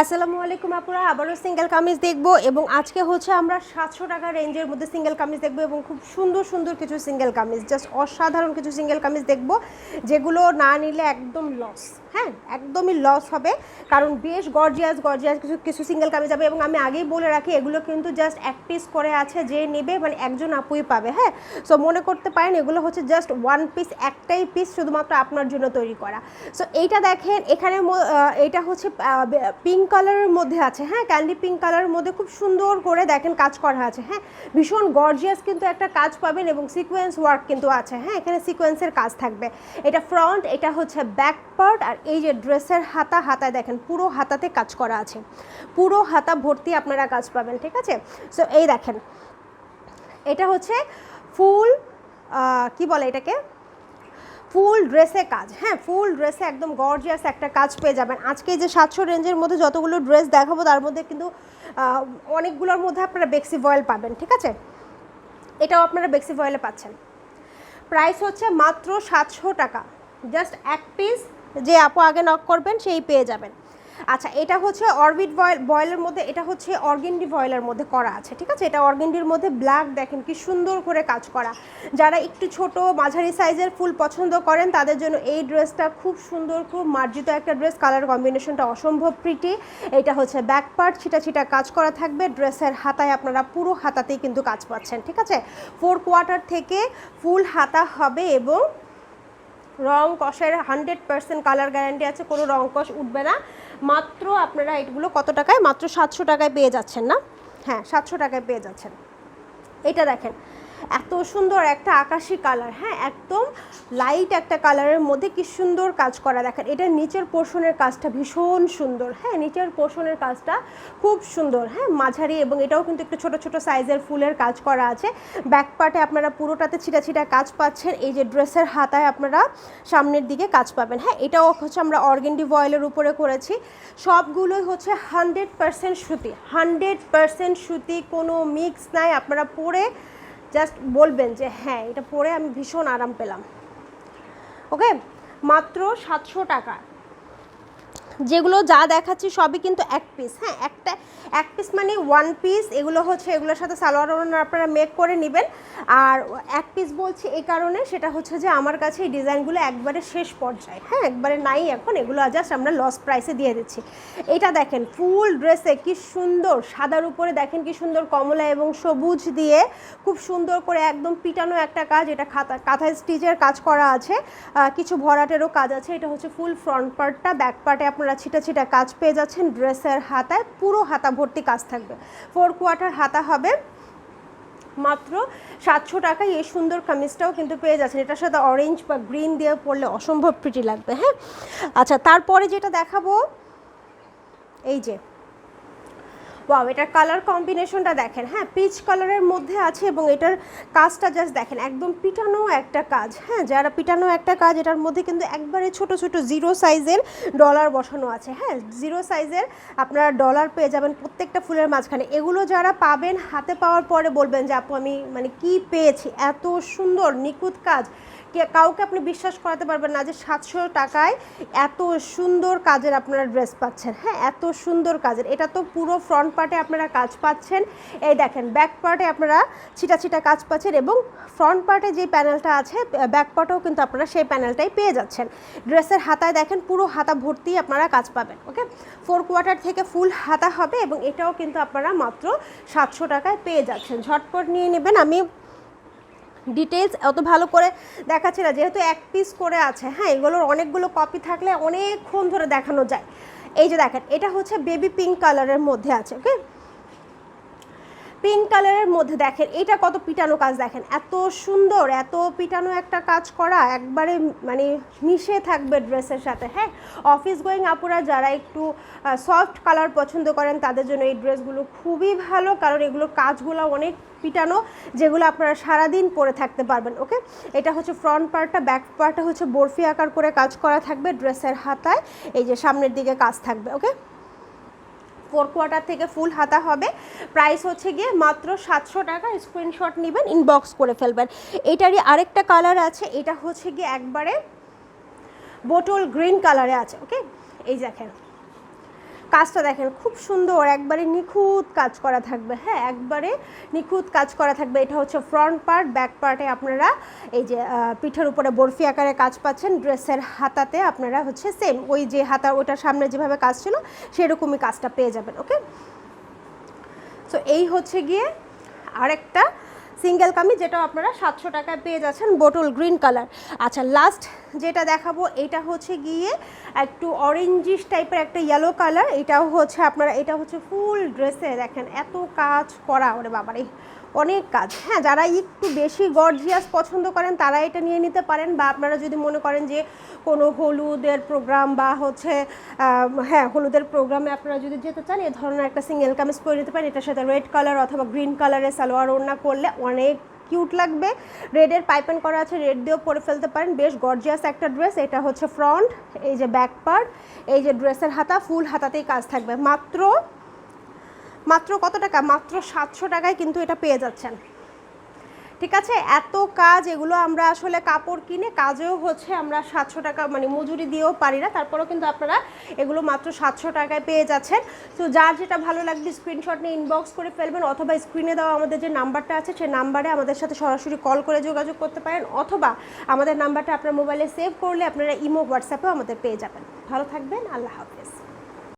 আসসালামু আলাইকুম আপুরা, আবারও সিঙ্গেল কামিজ দেখব এবং আজকে হচ্ছে আমরা সাতশো টাকা রেঞ্জের মধ্যে সিঙ্গেল কামিজ দেখব এবং খুব সুন্দর সুন্দর কিছু সিঙ্গেল কামিজ জাস্ট অসাধারণ কিছু সিঙ্গেল কামিজ দেখব, যেগুলো না নিলে একদম লস হ্যাঁ একদমই লস হবে, কারণ বেশ গর্জিয়াস গর্জিয়াস কিছু কিছু সিঙ্গেল কামিজ যাবে এবং আমি আগেই বলে রাখি, এগুলো কিন্তু জাস্ট এক পিস করে আছে, যে নেবে মানে একজন আপুই পাবে হ্যাঁ সো মনে করতে পারেন এগুলো হচ্ছে জাস্ট ওয়ান পিস একটাই পিস শুধুমাত্র আপনার জন্য তৈরি করা সো এইটা দেখেন, এখানে এটা হচ্ছে পিঙ্ক কালারের মধ্যে আছে হ্যাঁ? ক্যান্ডি পিঙ্ক কালারের মধ্যে খুব সুন্দর করে দেখেন কাজ করা আছে হ্যাঁ? ভীষণ গর্জিয়াস কিন্তু একটা কাজ পাবেন এবং সিকোয়েন্স ওয়ার্ক কিন্তু আছে হ্যাঁ? এখানে সিকোয়েন্সের কাজ থাকবে। এটা ফ্রন্ট এটা হচ্ছে ব্যাক পার্ট আর এই যে ড্রেসের হাতা, হাতায় দেখেন, পুরো হাতাতে কাজ করা আছে। পুরো হাতা ভর্তি আপনারা কাজ পাবেন, ঠিক আছে? সো এই দেখেন। এটা হচ্ছে ফুল কি বলে এটাকে? ফুল ড্রেসে কাজ হ্যাঁ ফুল ড্রেসে একদম গর্জিয়াস একটা কাজ পেয়ে যাবেন। আজকে যে সাতশো রেঞ্জের মধ্যে যতগুলো ড্রেস দেখাবো, তার মধ্যে কিন্তু অনেকগুলোর মধ্যে আপনারা বেক্সি ভয়েল পাবেন, ঠিক আছে? এটাও আপনারা বেক্সি ভয়েলে পাচ্ছেন। প্রাইস হচ্ছে মাত্র সাতশো টাকা। জাস্ট এক পিস যে আপু আগে নক করবেন, সেই পেয়ে যাবেন। আচ্ছা এটা হচ্ছে অরবিট বয়েল বয়েলের মধ্যে, এটা হচ্ছে অর্গেন্ডি বয়েলের মধ্যে করা আছে, ঠিক আছে? এটা অর্গেন্ডির মধ্যে ব্ল্যাক, দেখেন কি সুন্দর করে কাজ করা। যারা একটু ছোট, মাঝারি সাইজের ফুল পছন্দ করেন, তাদের জন্য এই ড্রেসটা খুব সুন্দর, খুব মার্জিত একটা ড্রেস। কালার কম্বিনেশনটা অসম্ভব প্রিটি এটা হচ্ছে ব্যাক পার্ট ছিটা ছিটা কাজ করা থাকবে। ড্রেসের হাতায় আপনারা পুরো হাতাতেই কিন্তু কাজ পাচ্ছেন, ঠিক আছে? ফোর কোয়ার্টার থেকে ফুল হাতা হবে এবং রং কষের হান্ড্রেড পার্সেন্ট কালার গ্যারান্টি আছে, কোনো রং কষ উঠবে না। মাত্র আপনারা এগুলো কত টাকায়? মাত্র সাতশো টাকায় পেয়ে যাচ্ছেন না? হ্যাঁ সাতশো টাকায় পেয়ে যাচ্ছেন। এটা দেখেন এত সুন্দর একটা আকাশি কালার হ্যাঁ একদম লাইট একটা কালারের মধ্যে কি সুন্দর কাজ করা দেখেন। এটা নিচের পোর্শনের কাজটা ভীষণ সুন্দর হ্যাঁ নিচের পোর্শনের কাজটা খুব সুন্দর হ্যাঁ মাঝারি এবং এটাও কিন্তু একটু ছোট ছোট সাইজের ফুলের কাজ করা আছে। ব্যাক পার্টে আপনারা পুরোটাতে ছিটা ছিটা কাজ পাচ্ছেন, এই যে ড্রেসের হাতায় আপনারা সামনের দিকে কাজ পাবেন হ্যাঁ এটাও হচ্ছে আমরা অর্গেন্ডি ভয়েলের উপরে করেছি। সবগুলোই হচ্ছে হান্ড্রেড পার্সেন্ট সুতি হান্ড্রেড পার্সেন্ট সুতি, কোনো মিক্স নাই, আপনারা পরে জাস্ট বলবেন যে হ্যাঁ এটা পরে আমি ভীষণ আরাম পেলাম। ওকে মাত্র সাতশো টাকা। যেগুলো যা দেখাচ্ছি সবই কিন্তু এক পিস হ্যাঁ একটা, এক পিস মানে ওয়ান পিস এগুলো হচ্ছে, এগুলোর সাথে সালোয়ার ওড়না আপনারা মেক করে নেবেন। আর এক পিস বলছি এই কারণে, সেটা হচ্ছে যে আমার কাছে এই ডিজাইনগুলো একবারে শেষ পর্যায়ে হ্যাঁ একবারে নাই এখন, এগুলো জাস্ট আমরা লস প্রাইসে দিয়ে দিচ্ছি। এটা দেখেন, ফুল ড্রেসে কি সুন্দর, সাদার উপরে দেখেন কি সুন্দর কমলা এবং সবুজ দিয়ে খুব সুন্দর করে একদম পিটানো একটা কাজ, এটা খাতা, কাঁথা স্টিচের কাজ করা আছে। কিছু ভরাটেরও কাজ আছে, এটা হচ্ছে ফুল ফ্রন্ট পার্টটা ব্যাক পার্টে আপনারা ছিটা ছিটা কাজ পেয়ে যাচ্ছেন ড্রেসের হাতায়, পুরো হাতা ভর্তি কাজ থাকবে। ফোর কোয়ার্টার হাতা হবে, মাত্র সাতশো টাকায়। এই সুন্দর কামিজটাও কিন্তু পেয়ে যাচ্ছেন। এটার সাথে অরেঞ্জ বা গ্রিন দিয়ে পরলে অসম্ভব প্রিটি লাগবে হ্যাঁ? আচ্ছা তারপরে যেটা দেখাবো, এই যে ওয়াও এটার কালার কম্বিনেশনটা দেখেন। হ্যাঁ পিচ কালারের মধ্যে আছে এবং এটার কাজটা জাস্ট দেখেন, একদম পিটানো একটা কাজ। হ্যাঁ যারা পিটানো একটা কাজ, এটার মধ্যে কিন্তু একবারে ছোট ছোট জিরো সাইজের ডলার বসানো আছে। হ্যাঁ জিরো সাইজের আপনারা ডলার পেয়ে যাবেন প্রত্যেকটা ফুলের মাঝখানে। এগুলো যারা পাবেন, হাতে পাওয়ার পরে বলবেন যে, আপু, আমি মানে কি পেয়েছি? এত সুন্দর, নিখুঁত কাজ। কাউকে আপনি বিশ্বাস করাতে পারবেন না যে, সাতশো টাকায় এত সুন্দর কাজের আপনারা ড্রেস পাচ্ছেন। হ্যাঁ এত সুন্দর কাজের। এটা তো পুরো ফ্রন্ট পার্টে আপনারা কাজ পাচ্ছেন। এই দেখেন ব্যাক পার্টে আপনারা ছিটা ছিটা কাজ পাচ্ছেন এবং ফ্রন্ট পার্টে যে প্যানেলটা আছে ব্যাক পার্টেও কিন্তু আপনারা সেই প্যানেলটাই পেয়ে যাচ্ছেন। ড্রেসের হাতায় দেখেন, পুরো হাতা ভর্তি আপনারা কাজ পাবেন ওকে ফোর কোয়ার্টার থেকে ফুল হাতা হবে এবং এটাও কিন্তু আপনারা মাত্র সাতশো টাকায় পেয়ে যাচ্ছেন। ঝটপট নিয়ে নেবেন, আমি ডিটেলস অত ভালো করে দেখাচ্ছে না, যেহেতু এক পিস করে আছে। হ্যাঁ এগুলোর অনেকগুলো কপি থাকলে অনেকক্ষণ ধরে দেখানো যায়। এই যে দেখেন এটা হচ্ছে বেবি পিঙ্ক কালারের মধ্যে আছে ওকে পিঙ্ক কালারের মধ্যে দেখেন, এটা কত পিটানো কাজ দেখেন, এত সুন্দর, এত পিটানো একটা কাজ করা, একবারে মানে মিশে থাকবে ড্রেসের সাথে হ্যাঁ? অফিস গোয়িং আপুরা যারা একটু সফট কালার পছন্দ করেন, তাদের জন্য এই ড্রেসগুলো খুবই ভালো, কারণ এগুলোর কাজগুলো অনেক পিটানো, যেগুলো আপনারা সারাদিন পরে থাকতে পারবেন ওকে এটা হচ্ছে ফ্রন্ট পার্টটা ব্যাক পার্টটা হচ্ছে বরফি আকার করে কাজ করা থাকবে ড্রেসের হাতায়, এই যে সামনের দিকে কাজ থাকবে ওকে ফোর কোয়ার্টার থেকে ফুল হাতা হবে। প্রাইস হচ্ছে গিয়ে মাত্র সাতশো টাকা। স্ক্রিনশট নেবেন ইনবক্স করে ফেলবেন। এটারই আরেকটা কালার আছে। এটা হচ্ছে গিয়ে একবারে বোটল গ্রিন কালারে আছে ওকে এই দেখেন। কাজটা দেখেন, খুব সুন্দর, একবারে নিখুঁত কাজ করা থাকবে। হ্যাঁ একবারে নিখুঁত কাজ করা থাকবে। এটা হচ্ছে ফ্রন্ট পার্ট ব্যাক পার্টে আপনারা এই যে পিঠের উপরে বরফি আকারে কাজ পাচ্ছেন ড্রেসের হাতাতে আপনারা হচ্ছে সেম ওই যে হাতা ওটার সামনে যেভাবে কাজ ছিল, সেরকমই কাজটা পেয়ে যাবেন ওকে সো এই হচ্ছে গিয়ে আরেকটা সিঙ্গেল কামিজ যেটা আপনারা সাতশো টাকায় পেয়ে যাচ্ছেন বোটল গ্রিন কালার। আচ্ছা লাস্ট যেটা দেখাবো, এটা হচ্ছে গিয়ে একটু অরেঞ্জিস টাইপের একটা ইয়েলো কালার এটাও হচ্ছে আপনারা, এটা হচ্ছে ফুল ড্রেসে দেখেন, এত কাজ করা, ওরে বাবারে। অনেক কাজ। হ্যাঁ যারা একটু বেশি গর্জিয়াস পছন্দ করেন, তারা এটা নিয়ে নিতে পারেন বা আপনারা যদি মনে করেন যে কোনো হলুদের প্রোগ্রাম বা হচ্ছে হ্যাঁ হলুদের প্রোগ্রামে আপনারা যদি যেতে চান, এ ধরনের একটা সিঙ্গেল কামিজ পরে নিতে পারেন। এটার সাথে রেড কালার অথবা গ্রিন কালারের সালোয়ার ওড়না করলে অনেক কিউট লাগবে। রেডের পাইপেন করা আছে রেড দিয়েও পরে ফেলতে পারেন। বেশ গর্জিয়াস একটা ড্রেস এটা হচ্ছে ফ্রন্ট এই যে ব্যাক পার্ট এই যে ড্রেসের হাতা ফুল হাতাতেই কাজ থাকবে। মাত্র মাত্র কত টাকা? মাত্র সাতশো টাকায় কিন্তু এটা পেয়ে যাচ্ছেন। ঠিক আছে? এত কাজ, এগুলো আমরা আসলে কাপড় কিনে কাজেও হচ্ছে আমরা সাতশো টাকা মানে মজুরি দিয়েও পারি না। তারপরেও কিন্তু আপনারা এগুলো মাত্র সাতশো টাকায় পেয়ে যাচ্ছেন। তো যার যেটা ভালো লাগবে স্ক্রিনশট নিয়ে ইনবক্স করে ফেলবেন অথবা স্ক্রিনে দেওয়া আমাদের যে নাম্বারটা আছে সেই নাম্বারে আমাদের সাথে সরাসরি কল করে যোগাযোগ করতে পারেন অথবা আমাদের নাম্বারটা আপনার মোবাইলে সেভ করলে আপনারা ইমো হোয়াটসঅ্যাপেও আমাদের পেয়ে যাবেন। ভালো থাকবেন, আল্লাহ হাফেজ।